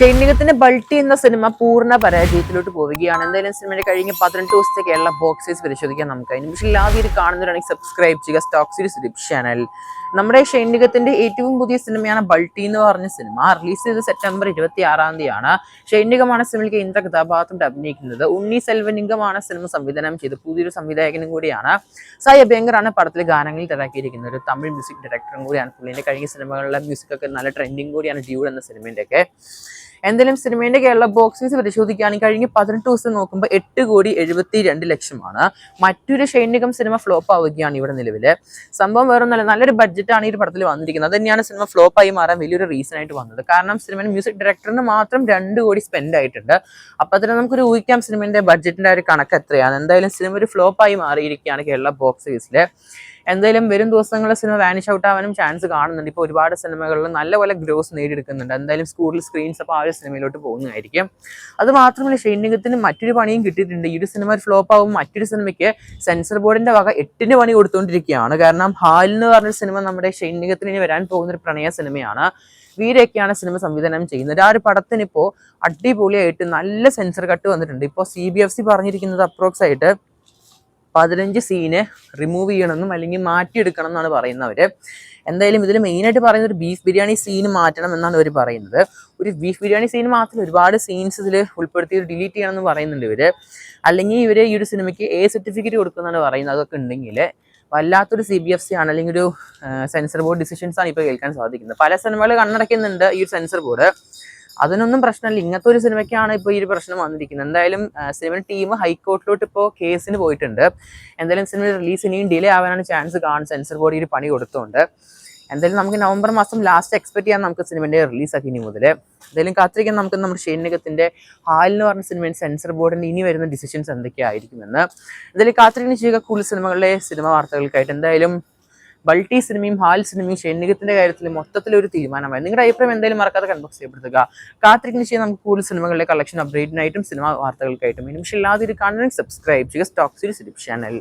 ഷൈനികത്തിന്റെ ബൾട്ടി എന്ന സിനിമ പൂർണ പരാജയത്തിലോട്ട് പോവുകയാണ്. എന്തായാലും സിനിമയുടെ കഴിഞ്ഞ പതിനെട്ട് ദിവസത്തെ കേരള ബോക്സേഴ്സ് പരിശോധിക്കാൻ നമുക്ക് അതിന്. പക്ഷേ എല്ലാവരും കാണുന്നവരാണെങ്കിൽ സബ്സ്ക്രൈബ് ചെയ്യുക സ്റ്റോക്ക് സീരീസ് ചാനൽ നമ്മുടെ ഷൈനികത്തിന്റെ ഏറ്റവും പുതിയ സിനിമയാണ് ബൾട്ടി എന്ന് പറഞ്ഞ സിനിമ. റിലീസ് ചെയ്തത് സെപ്റ്റംബർ ഇരുപത്തി ആറാം തീയതിയാണ്. ഷൈനികമാണ് സിനിമയ്ക്ക് ഇന്ദ്ര കഥാപാത്രത്തിൽ അഭിനയിക്കുന്നത്. ഉണ്ണി സെൽവനിംഗമാണ് സിനിമ സംവിധാനം ചെയ്ത് പുതിയൊരു സംവിധായകനും കൂടിയാണ്. സായി അഭ്യങ്കറാണ് പടത്തിലെ ഗാനങ്ങളിൽ തിരക്കിയിരിക്കുന്നത് ഒരു തമിഴ് മ്യൂസിക് ഡയറക്ടറും കൂടിയാണ്. പുള്ളിന്റെ കഴിഞ്ഞ സിനിമകളിലെ മ്യൂസിക് ഒക്കെ നല്ല ട്രെൻഡിങ് കൂടിയാണ്. ഡ്യൂഡ് എന്ന സിനിമയുടെ ഒക്കെ എന്തായാലും സിനിമയുടെ കേരള ബോക്സ് ഓഫീസ് പരിശോധിക്കുകയാണെങ്കിൽ കഴിഞ്ഞ പതിനെട്ട് ദിവസം നോക്കുമ്പോൾ എട്ട് കോടി എഴുപത്തി രണ്ട് ലക്ഷമാണ്. മറ്റൊരു ഷൈനികം സിനിമ ഫ്ലോപ്പ് ആവുകയാണ് ഇവിടെ നിലവിൽ സംഭവം വേറെ ഒന്നല്ല നല്ലൊരു ബഡ്ജറ്റാണ് ഈ പടത്തിൽ വന്നിരിക്കുന്നത്. അത് തന്നെയാണ് സിനിമ ഫ്ലോപ്പ് ആയി മാറാൻ വലിയൊരു റീസൺ ആയിട്ട് വന്നത്. കാരണം സിനിമയുടെ മ്യൂസിക് ഡയറക്ടറിന് മാത്രം രണ്ട് കോടി സ്പെൻഡ് ആയിട്ടുണ്ട്. അപ്പൊ അതിന് നമുക്കൊരു ഊഹിക്കാം സിനിമയുടെ ബഡ്ജറ്റിന്റെ ഒരു കണക്ക് എത്രയാണ്. എന്തായാലും സിനിമ ഒരു ഫ്ലോപ്പ് ആയി മാറിയിരിക്കുകയാണ് കേരള ബോക്സ് ഓഫീസിൽ എന്തായാലും വരും ദിവസങ്ങളിൽ സിനിമ വാനിഷ് ഔട്ട് ആവാനും ചാൻസ് കാണുന്നുണ്ട്. ഇപ്പോൾ ഒരുപാട് സിനിമകളിൽ നല്ലപോലെ ഗ്രോസ് നേടിയെടുക്കുന്നുണ്ട്. എന്തായാലും സ്കൂളിൽ സ്ക്രീൻസ് അപ്പോൾ ആ ഒരു സിനിമയിലോട്ട് പോകുന്നതായിരിക്കും. അത് മാത്രമല്ല ഷൈനികത്തിന് മറ്റൊരു പണിയും കിട്ടിയിട്ടുണ്ട്. ഈ ഒരു സിനിമ ഫ്ലോപ്പ് ആവും. മറ്റൊരു സിനിമയ്ക്ക് സെൻസർ ബോർഡിന്റെ വക എട്ടിന് പണി കൊടുത്തുകൊണ്ടിരിക്കുകയാണ് കാരണം ഹാൽ എന്ന് പറഞ്ഞ സിനിമ നമ്മുടെ ഷൈനികത്തിന് ഇനി വരാൻ പോകുന്ന ഒരു പ്രണയ സിനിമയാണ്. വീരൊക്കെയാണ് സിനിമ സംവിധാനം ചെയ്യുന്നത്. ആ ഒരു പടത്തിന് ഇപ്പോൾ അടിപൊളിയായിട്ട് നല്ല സെൻസർ കട്ട് വന്നിട്ടുണ്ട്. ഇപ്പോൾ സി ബി എഫ് സി പറഞ്ഞിരിക്കുന്നത് അപ്രോക്സ് ആയിട്ട് പതിനഞ്ച് സീനെ റിമൂവ് ചെയ്യണമെന്നും അല്ലെങ്കിൽ മാറ്റിയെടുക്കണം എന്നാണ് പറയുന്നവര്. എന്തായാലും ഇതിൽ മെയിനായിട്ട് പറയുന്നത് ഒരു ബീഫ് ബിരിയാണി സീൻ മാറ്റണം എന്നാണ് അവർ പറയുന്നത്. ഒരു ബീഫ് ബിരിയാണി സീൻ മാത്രം ഒരുപാട് സീൻസ് ഇതിൽ ഉൾപ്പെടുത്തി ഡിലീറ്റ് ചെയ്യണം എന്ന് പറയുന്നുണ്ട് ഇവർ അല്ലെങ്കിൽ ഇവർ ഈ ഒരു സിനിമയ്ക്ക് എ സർട്ടിഫിക്കറ്റ് കൊടുക്കുന്നതാണ് പറയുന്നത് അതൊക്കെ ഉണ്ടെങ്കിൽ വല്ലാത്തൊരു സി ബി എഫ് സി ആണ് അല്ലെങ്കിൽ ഒരു സെൻസർ ബോർഡ് ഡിസിഷൻസ് ആണ് ഇപ്പോൾ കേൾക്കാൻ സാധിക്കുന്നത്. പല സിനിമകൾ കണ്ണടയ്ക്കുന്നുണ്ട് ഈ ഒരു സെൻസർ ബോർഡ് അതിനൊന്നും പ്രശ്നമില്ല. ഇങ്ങനത്തെ ഒരു സിനിമയ്ക്കാണ് ഇപ്പോൾ ഈ ഒരു പ്രശ്നം വന്നിരിക്കുന്നത്. എന്തായാലും സിനിമ ടീം ഹൈക്കോർട്ടിലോട്ട് ഇപ്പോൾ കേസിന് പോയിട്ടുണ്ട്. എന്തായാലും സിനിമ റിലീസ് ഇനിയും ഡിലേ ആവാനാണ് ചാൻസ് കാണും സെൻസർ ബോർഡ് ഈ ഒരു പണി കൊടുത്തുകൊണ്ട് എന്തായാലും നമുക്ക് നവംബർ മാസം ലാസ്റ്റ് എക്സ്പെക്ട് ചെയ്യാൻ നമുക്ക് സിനിമയുടെ റിലീസ് ആക്കി ഇനി മുതൽ എന്തായാലും കാത്തിരിക്കാൻ നമുക്ക് നമ്മുടെ ഷെയ്നകത്തിന്റെ ഹാൽ എന്ന് പറഞ്ഞ സിനിമയിൽ സെൻസർ ബോർഡിന്റെ ഇനി വരുന്ന ഡിസിഷൻസ് എന്തൊക്കെയായിരിക്കുമെന്ന്. എന്തായാലും കാത്തിരിക്കുന്ന ചെയ്യുക. കൂടുതൽ സിനിമകളിലെ സിനിമ വാർത്തകൾക്കായിട്ട് എന്തായാലും ബൾട്ടി സിനിമയും ഹാൽ സിനിമയും ഷെന്നികത്തിന്റെ കാര്യത്തിൽ മൊത്തത്തിൽ ഒരു തീരുമാനമായി. നിങ്ങളുടെ അഭിപ്രായം എന്തായാലും മറക്കാതെ കൺബോക്സ് ചെയ്യപ്പെടുത്തുക. കാത്തിരിക്കുന്ന ശേഷം നമുക്ക് കൂടുതൽ സിനിമകളുടെ കളക്ഷൻ അപ്ഡേറ്റിനായിട്ടും സിനിമ വാർത്തകൾക്കായിട്ടും. ഇനിമിഷം ഇല്ലാതെ ഒരു സബ്സ്ക്രൈബ് ചെയ്യുക. Stock series channel